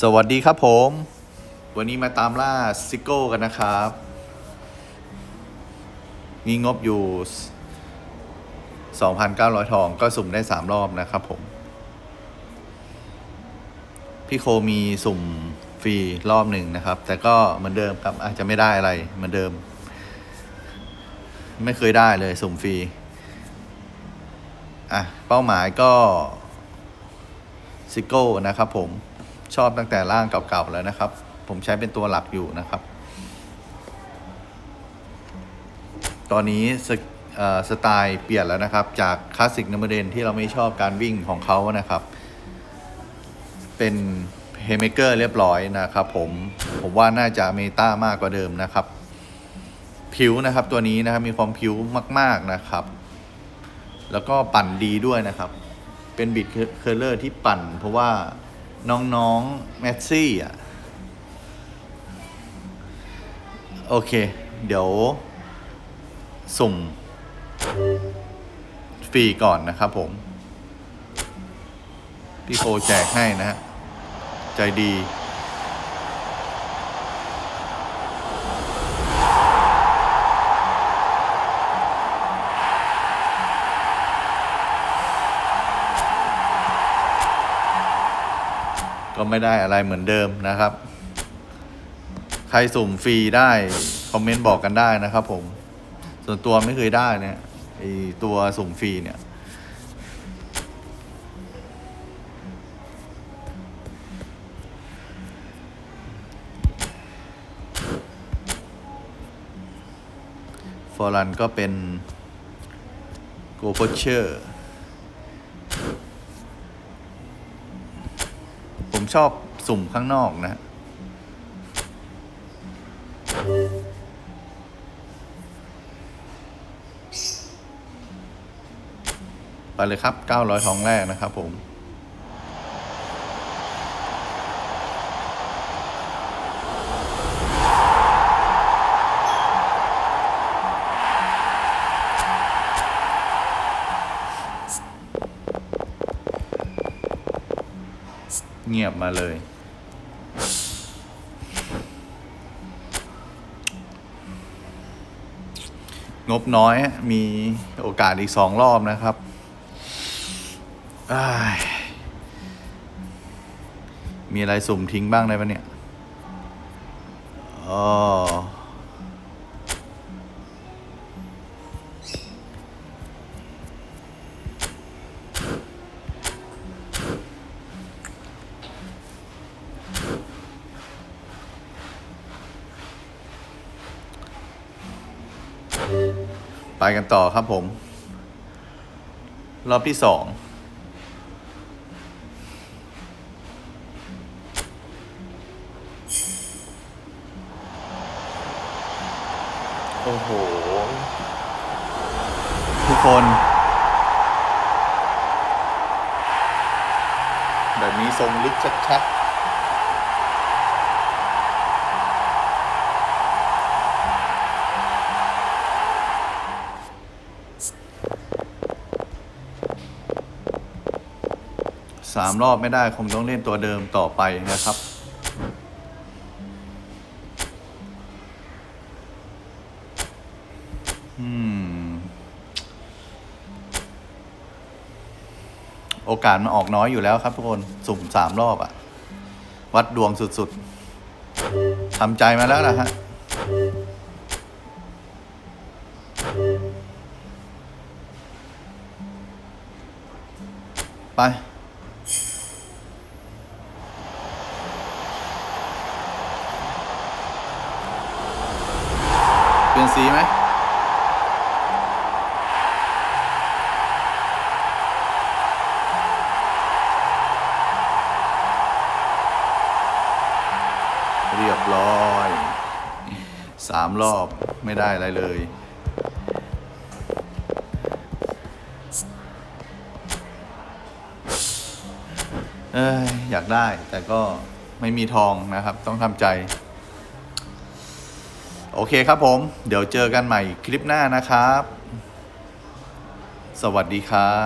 สวัสดีครับผม วันนี้มาตามล่าซิโก้กันนะครับ มีงบอยู่ 2,900 ทองก็สุ่มได้ 3 รอบนะครับผม พี่โคมีสุ่มฟรีรอบหนึ่งนะครับ แต่ก็เหมือนเดิมครับอาจจะไม่ได้อะไรเหมือนเดิม ไม่เคยได้เลยสุ่มฟรี อะ เป้าหมายก็ซิโก้นะครับผม ชอบตั้งแต่ร่างเก่าๆแล้วนะครับ ผมใช้เป็นตัวหลักอยู่นะครับ ตอนนี้สสไตล์เปลี่ยนแล้วนะครับ จากคลาสสิกนัมเบเดนที่เราไม่ชอบการวิ่งของเขานะครับ เป็นเฮมเกอร์เรียบร้อยนะครับผมผมว่าน่าจะเมตามากกว่าเดิมนะครับ ผิวนะครับตัวนี้นะครับมีความผิวมาก ๆนะครับ แล้วก็ปั่นดีด้วยนะครับ เป็นบิดเคอร์เลอร์ที่ปั่นเพราะว่า น้องๆแมสซี่อะ โอเค เดี๋ยว สุ่ม ฟรีก่อนนะครับผม พี่โคแจกให้นะฮะ ใจดี ก็ไม่ได้อะไรเหมือนเดิมนะครับ ใครสุ่มฟรีได้ คอมเมนต์บอกกันได้นะครับผม ส่วนตัวไม่เคยได้เนี่ยไอตัวสุ่มฟรีเนี่ยฟอรันก็เป็นโกโพเชอร์ ผมชอบสุ่มข้างนอกนะ ไปเลยครับ 900ทองแรกนะครับผม เงียบมาเลย งบน้อยมีโอกาสอีกสองรอบนะครับมีอะไรสุ่มทิ้งบ้างได้ปะเนี่ยอ๋อ ไปกันต่อครับผม รอบที่สองโอ้โห ทุกคน แบบนี้ทรงลึกชัดๆ สามรอบไม่ได้คงต้องเล่นตัวเดิมต่อไปนะครับอืมโอกาสมันออกน้อยอยู่แล้วครับทุกคนสุ่มสามรอบอะวัดดวงสุดๆทำใจมาแล้วนะฮะไป เปลี่ยนสีไหมเรียบร้อยสามรอบไม่ได้อะไรเลย เอ้ยอยากได้แต่ก็ไม่มีทองนะครับ ต้องทำใจ โอเคครับผม เดี๋ยวเจอกันใหม่คลิปหน้านะครับ สวัสดีครับ